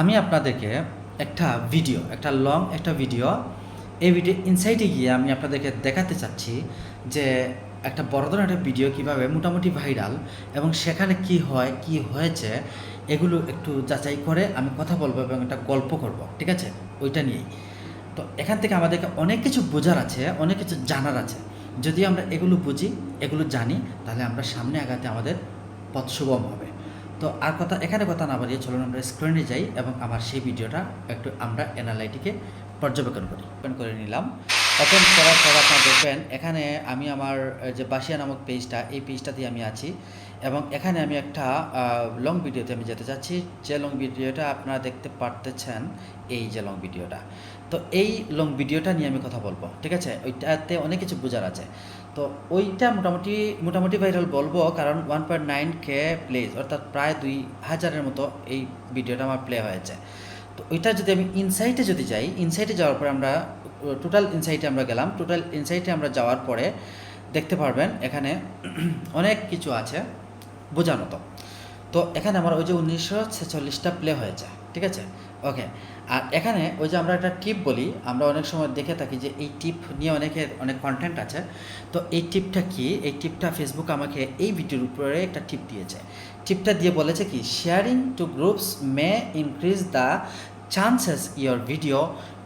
আমি আপনাদেরকে একটা ভিডিও একটা লং একটা ভিডিও এই ভিডিও ইনসাইটে গিয়ে আমি আপনাদেরকে দেখাতে চাচ্ছি যে একটা বড় ধরনের একটা ভিডিও কীভাবে মোটামুটি ভাইরাল এবং সেখানে কি হয়, কি হয়েছে, এগুলো একটু যাচাই করে আমি কথা বলব এবং একটা গল্প করব, ঠিক আছে? ওইটা নিয়েই। তো এখান থেকে আমাদেরকে অনেক কিছু বোঝার আছে, অনেক কিছু জানার আছে। যদি আমরা এগুলো বুঝি, এগুলো জানি, তাহলে আমরা সামনে আগাতে আমাদের পথ সুগম হবে। তো আর কথা, এখানে কথা না বাড়িয়ে চলুন আমরা স্ক্রিনে যাই এবং আমার সেই ভিডিওটা একটু আমরা এনআলআইটিকে পর্যবেক্ষণ করি। করে নিলাম। ওপেন করার পর আপনারা দেখবেন, এখানে আমি আমার যে বাসিয়া নামক পেজটা এই পেজটাতে আমি আছি এবং এখানে আমি একটা লং ভিডিওতে আমি যেতে চাচ্ছি। যে লং ভিডিওটা আপনারা দেখতে পারতেছেন, এই যে লং ভিডিওটা তো এই লং ভিডিওটা নিয়ে আমি কথা বলব, ঠিক আছে? ওইটাতে অনেক কিছু বোঝার আছে। তো ওইটা মোটামুটি মোটামুটি ভাইরাল বলব, কারণ one point nine K plays অর্থাৎ প্রায় দুই হাজারের মতো এই ভিডিওটা আমার প্লে হয়েছে। তো ওইটা যদি আমি ইনসাইটে যদি যাই ইনসাইটে যাওয়ার পরে আমরা টোটাল ইনসাইটে আমরা গেলাম। টোটাল ইনসাইটে আমরা যাওয়ার পরে দেখতে পারবেন এখানে অনেক কিছু আছে বোঝানো তো। তো এখানে আমার ওই যে উনিশশো ছেচল্লিশটা প্লে হয়েছে, ঠিক আছে? ওকে আর এখানে ওই যে আমরা একটা টিপ বলি, আমরা অনেক সময় দেখে থাকি যে এই টিপ নিয়ে অনেকের অনেক কন্টেন্ট আছে। তো এই টিপটা কি? এই টিপটা ফেসবুক আমাকে এই ভিডিওর উপরে একটা টিপ দিয়েছে। টিপটা দিয়ে বলেছে কি sharing to groups may increase the chances your video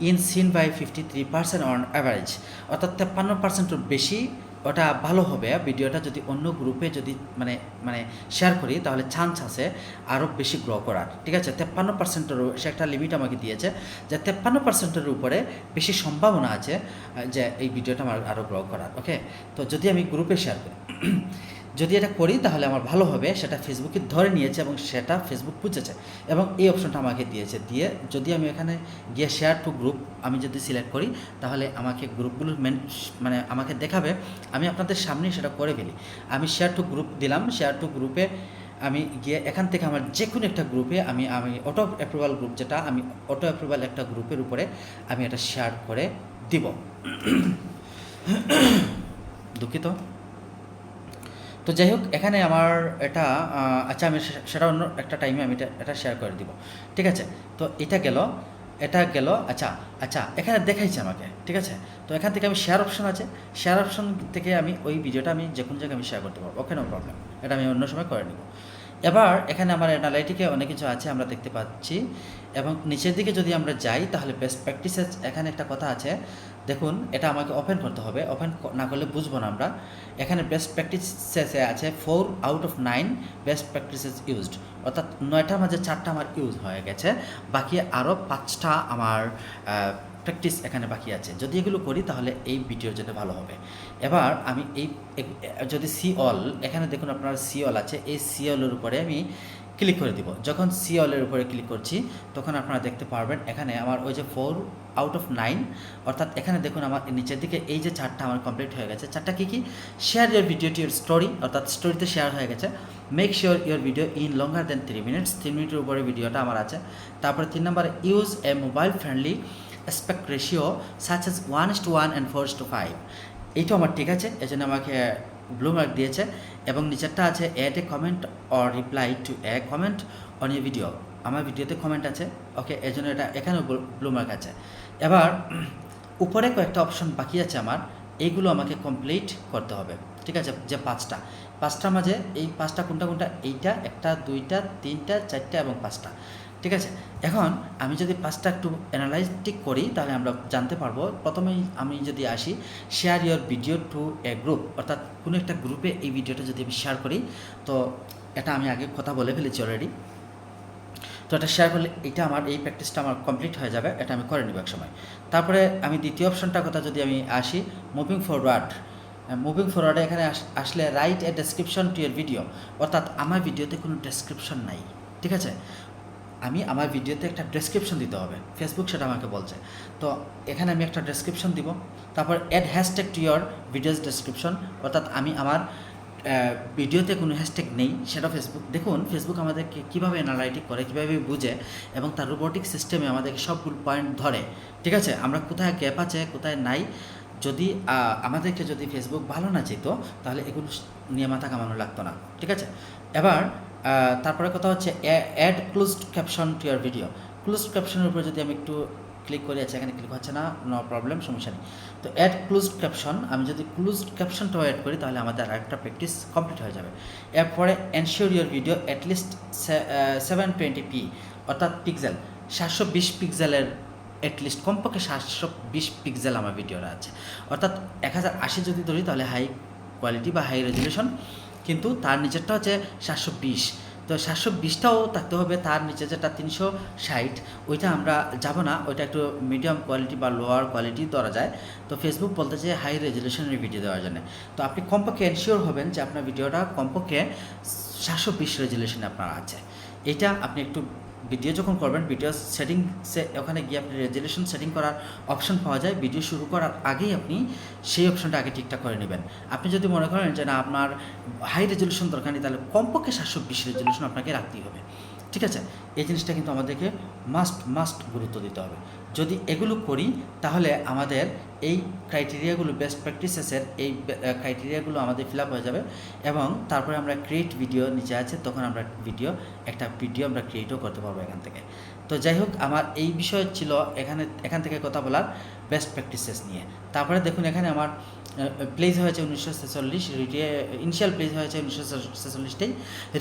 in seen by fifty three percent on average অর্থাৎ তেপ্পান্ন পার্সেন্টের বেশি ওটা ভালো হবে। ভিডিওটা যদি অন্য গ্রুপে যদি মানে মানে শেয়ার করি, তাহলে চান্স আছে আরও বেশি গ্রো করার। ঠিক আছে? তেপ্পান্ন পার্সেন্টের সে একটা লিমিট আমাকে দিয়েছে যে তেপ্পান্ন পার্সেন্টের উপরে বেশি সম্ভাবনা আছে যে এই ভিডিওটা আমার আরও গ্রো করার। ওকে তো যদি আমি গ্রুপে শেয়ার করি যদি এটা করি, তাহলে আমার ভালো হবে। সেটা ফেসবুকে ধরে নিয়েছে এবং সেটা ফেসবুক বুঝেছে এবং এই অপশনটা আমাকে দিয়েছে। দিয়ে যদি আমি এখানে গিয়ে শেয়ার টু গ্রুপ আমি যদি সিলেক্ট করি, তাহলে আমাকে গ্রুপগুলো মেন মানে আমাকে দেখাবে। আমি আপনাদের সামনে সেটা করে ফেলি। আমি শেয়ার টু গ্রুপ দিলাম। শেয়ার টু গ্রুপে আমি গিয়ে এখান থেকে আমার যে কোনো একটা গ্রুপে আমি আমি অটো অ্যাপ্রুভাল গ্রুপ যেটা, আমি অটো অ্যাপ্রুভাল একটা গ্রুপের উপরে আমি এটা শেয়ার করে দিব। দুঃখিত। তো যাই হোক, এখানে আমার এটা আচ্ছা আমি সেটা অন্য একটা টাইমে আমি এটা শেয়ার করে দিব। ঠিক আছে? তো এটা গেল এটা গেল আচ্ছা আচ্ছা এখানে দেখাইছে আমাকে, ঠিক আছে? তো এখান থেকে আমি শেয়ার অপশন আছে। শেয়ার অপশন থেকে আমি ওই ভিডিওটা আমি যে কোনো জায়গায় আমি শেয়ার করতে পারব। ওকে নো প্রবলেম এটা আমি অন্য সময় করে নিব। এবার এখানে আমার অ্যানালাইটিকে অনেক কিছু আছে, আমরা দেখতে পাচ্ছি। এবং নিচের দিকে যদি আমরা যাই, তাহলে বেস্ট প্র্যাকটিসেস এখানে একটা কথা আছে। দেখুন, এটা আমাকে ওপেন করতে হবে। ওপেন না করলে বুঝব না আমরা। এখানে বেস্ট প্র্যাকটিসেসে আছে four out of nine best practices used অর্থাৎ নয়টার মাঝে চারটা আমার ইউজ হয়ে গেছে। বাকি আরও পাঁচটা আমার প্র্যাকটিস এখানে বাকি আছে। যদি এগুলো করি, তাহলে এই ভিডিওর জন্য ভালো হবে। এবার আমি এই যদি সি অল এখানে দেখুন আপনার সি অল আছে। এই সি অলের উপরে আমি ক্লিক করে দিব। যখন সি অলের উপরে ক্লিক করছি, তখন আপনারা দেখতে পারবেন, এখানে আমার ওই যে ফোর আউট অফ নাইন অর্থাৎ এখানে দেখুন আমার নিচের দিকে এই যে চারটা আমার কমপ্লিট হয়ে গেছে। চারটা কী কী? Share your video to your story অর্থাৎ স্টোরিতে শেয়ার হয়ে গেছে। Make sure your video in longer than three minutes তিন মিনিটের উপরে ভিডিওটা আমার আছে। তারপরে তিন নম্বরে use a mobile friendly aspect ratio such as one is to one and four to five এইটাও আমার ঠিক আছে এই জন্য আমাকে ব্লু মার্ক দিয়েছে এবং নিচেরটা আছে add a comment or reply to a comment on a video আমার ভিডিওতে কমেন্ট আছে ওকে এই জন্য এটা এখানেও ব্লু মার্ক আছে। এবার, উপরে কয়েকটা অপশন বাকি আছে আমার, এইগুলো আমাকে কমপ্লিট করতে হবে, ঠিক আছে? যে পাঁচটা, পাঁচটার মাঝে এই পাঁচটা, কোনটা কোনটা, এইটা, একটা, দুইটা, তিনটা, চারটা এবং পাঁচটা। ঠিক আছে? এখন আমি যদি পাঁচটা একটু অ্যানালাইটিক করি, তাহলে আমরা জানতে পারব। প্রথমেই আমি যদি আসি share your video to a group অর্থাৎ কোনো একটা গ্রুপে এই ভিডিওটা যদি আমি শেয়ার করি, তো এটা আমি আগে কথা বলে ফেলেছি অলরেডি তো এটা শেয়ার করলে এটা আমার, এই প্র্যাকটিসটা আমার কমপ্লিট হয়ে যাবে, এটা আমি করে নেব এক সময় তারপরে আমি দ্বিতীয় অপশনটার কথা যদি আমি আসি মুভিং ফরওয়ার্ড মুভিং ফরওয়ার্ডে এখানে আস- আসলে write a description to your video অর্থাৎ আমার ভিডিওতে কোনো ডেসক্রিপশন নাই, ঠিক আছে? আমি আমার ভিডিওতে একটা ডেসক্রিপশন দিতে হবে। ফেসবুক সেটা আমাকে বলছে। তো এখানে আমি একটা ডেসক্রিপশন দিব। তারপর add hashtag to your videos description অর্থাৎ আমি আমার ভিডিওতে কোনো হ্যাশট্যাগ নেই, সেটা ফেসবুক দেখুন ফেসবুক আমাদেরকে কীভাবে অ্যানালাইটিক করে, কীভাবে বুঝে এবং তার রোবোটিক সিস্টেমে আমাদেরকে সবগুলো পয়েন্ট ধরে। ঠিক আছে? আমরা কোথায় গ্যাপ আছে, কোথায় নাই? যদি আমাদেরকে যদি ফেসবুক ভালো না যেত, তাহলে এগুলো নিয়ে মাথা কামানো লাগতো না। ঠিক আছে? এবার তারপরে কথা হচ্ছে add closed caption to your video close ক্যাপশনের উপরে যদি আমি একটু ক্লিক করি আছে এখানে ক্লিক হচ্ছে না নো প্রবলেম সমস্যা নেই। তো অ্যাড ক্লোজড ক্যাপশন আমি যদি ক্লোজড ক্যাপশনটাও অ্যাড করি, তাহলে আমাদের আরেকটা প্র্যাকটিস কমপ্লিট হয়ে যাবে। এরপরে ensure your video at least seven twenty P অর্থাৎ পিক্সেল সাতশো বিশ পিক্সেলের অ্যাটলিস্ট কমপক্ষে সাতশো বিশ পিক্সেল আমার ভিডিওটা আছে। অর্থাৎ এক হাজার আশি যদি ধরি, তাহলে হাই কোয়ালিটি বা হাই রেজলিউশন কিন্তু তার নিচেরটা হচ্ছে সাতশো বিশ। তো সাতশো বিশটাও থাকতে হবে তার নিচে যেটা তিনশো ষাট, ওইটা আমরা যাব না, ওইটা একটু মিডিয়াম কোয়ালিটি বা লোয়ার কোয়ালিটি ধরা যায়। তো ফেসবুক বলতে যে হাই রেজলিউশনের ভিডিও দেওয়ার জন্য। তো আপনি কমপক্ষে এনশিওর হবেন যে আপনার ভিডিওটা কমপক্ষে সাতশো বিশ রেজুলেশনে আপনার আছে। এটা আপনি একটু ভিডিও যখন করবেন ভিডিও সেটিং সে ওখানে গিয়ে আপনি রেজলিউশন সেটিং করার অপশন পাওয়া যায়। ভিডিও শুরু করার আগেই আপনি সেই অপশনটা আগে ঠিকঠাক করে নেবেন। আপনি যদি মনে করেন যে না, আপনার হাই রেজলিউশন দরকার নেই, তাহলে কমপক্ষে সাতশো বিশ রেজলিউশন আপনাকে রাখতেই হবে। ঠিক আছে? এই জিনিসটা কিন্তু আমাদেরকে মাস্ট মাস্ট গুরুত্ব দিতে হবে। যদি এগুলো করি, তাহলে আমাদের এই ক্রাইটেরিয়াগুলো বেস্ট প্র্যাকটিসেসের এই ক্রাইটেরিয়াগুলো আমাদের ফিল আপ হয়ে যাবে এবং তারপরে আমরা ক্রিয়েট ভিডিও নিচে আছে, তখন আমরা ভিডিও একটা ভিডিও আমরা ক্রিয়েটও করতে পারব এখান থেকে। তো যাই হোক, আমার এই বিষয় ছিল এখানে, এখান থেকে কথা বলার বেস্ট প্র্যাকটিসেস নিয়ে। তারপরে দেখুন এখানে আমার প্লেস হয়েছে উনিশশো ছেচল্লিশ ইনিশিয়াল প্লেস হয়েছে উনিশশো ছেচল্লিশটাই।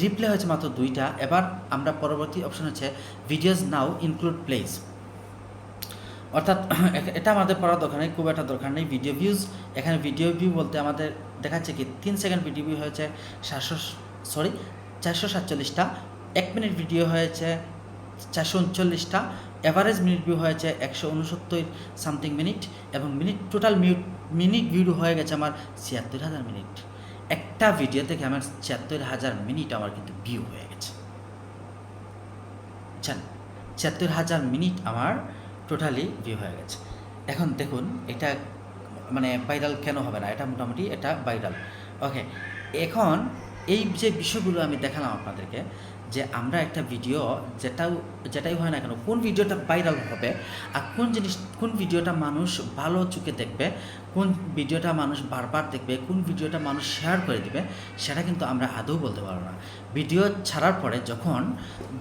রিপ্লে হয়েছে মাত্র দুইটা। এবার আমরা পরবর্তী অপশন হচ্ছে ভিডিওস নাও ইনক্লুড প্লেস অর্থাৎ এটা আমাদের পড়ার দরকার নেই, খুব একটা দরকার নেই। ভিডিও ভিউজ এখানে ভিডিও ভিউ বলতে আমাদের দেখাচ্ছে কি, তিন সেকেন্ড ভিডিও ভিউ হয়েছে সাতশো সরি চারশো সাতচল্লিশটা। এক মিনিট ভিডিও হয়েছে, চারশো উনচল্লিশটা। অ্যাভারেজ মিনিট ভিউ হয়েছে একশো উনসত্তর সামথিং মিনিট এবং minute total mute minute view হয়ে গেছে আমার ছিয়াত্তর হাজার মিনিট একটা ভিডিও থেকে আমার ছিয়াত্তর হাজার মিনিট আমার কিন্তু ভিউ হয়ে গেছে। বুঝছেন ছিয়াত্তর হাজার মিনিট আমার টোটালি ভিউ হয়ে গেছে। এখন দেখুন, এটা মানে ভাইরাল কেন হবে না? এটা মোটামুটি এটা ভাইরাল ওকে এখন এই যে বিষয়গুলো আমি দেখালাম আপনাদেরকে যে আমরা একটা ভিডিও যেটাও, যেটাই হয় না কেন, কোন ভিডিওটা ভাইরাল হবে আর কোন জিনিস, কোন ভিডিওটা মানুষ ভালো চোখে দেখবে, কোন ভিডিওটা মানুষ বারবার দেখবে, কোন ভিডিওটা মানুষ শেয়ার করে দিবে, সেটা কিন্তু আমরা আদৌ বলতে পারব না। ভিডিও ছাড়ার পরে যখন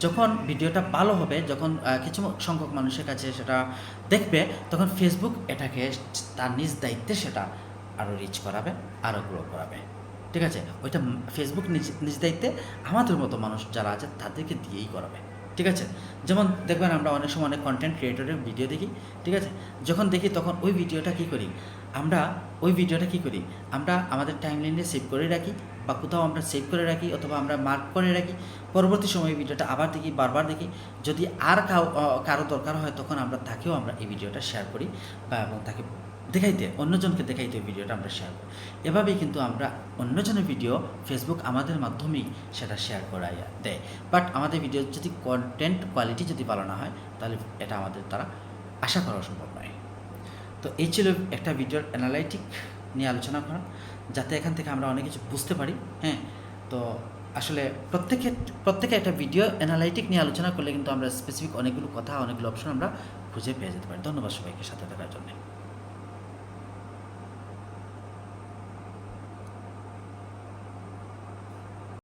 যখন ভিডিওটা ভালো হবে, যখন কিছু সংখ্যক মানুষের কাছে সেটা দেখবে, তখন ফেসবুক এটাকে তার নিজ দায়িত্বে সেটা আরও রিচ করাবে আরও গ্রো করাবে। ঠিক আছে? ওইটা ফেসবুক নিজ নিজ দায়িত্বে আমাদের মতো মানুষ যারা আছে তাদেরকে দিয়েই করাবে। ঠিক আছে? যেমন দেখবেন আমরা অনেক সময় অনেক কন্টেন্ট ক্রিয়েটরের ভিডিও দেখি, ঠিক আছে? যখন দেখি তখন ওই ভিডিওটা কী করি? আমরা ওই ভিডিওটা কী করি? আমরা আমাদের টাইম লাইনে সেভ করে রাখি বা কোথাও আমরা সেভ করে রাখি অথবা আমরা মার্ক করে রাখি। পরবর্তী সময় ভিডিওটা আবার দেখি, বারবার দেখি। যদি আর কারও দরকার হয় তখন আমরা তাকেও আমরা এই ভিডিওটা শেয়ার করি বা, এবং তাকে দেখাইতে, অন্যজনকে দেখাইতে ভিডিওটা আমরা শেয়ার করি এভাবেই কিন্তু আমরা অন্যজনের ভিডিও ফেসবুক আমাদের মাধ্যমেই সেটা শেয়ার করাইয়া দেয়। বাট আমাদের ভিডিও যদি কন্টেন্ট কোয়ালিটি যদি ভালো না হয়, তাহলে এটা আমাদের দ্বারা আশা করা সম্ভব নয়। তো এই ছিল একটা ভিডিওর অ্যানালাইটিক নিয়ে আলোচনা করা, যাতে এখান থেকে আমরা অনেক কিছু বুঝতে পারি হ্যাঁ? তো আসলে প্রত্যেকে প্রত্যেকে একটা ভিডিও অ্যানালাইটিক নিয়ে আলোচনা করলে কিন্তু আমরা স্পেসিফিক অনেকগুলো কথা, অনেকগুলো অপশন আমরা খুঁজে পেয়ে যেতে পারি। ধন্যবাদ সবাইকে সাথে থাকার জন্য।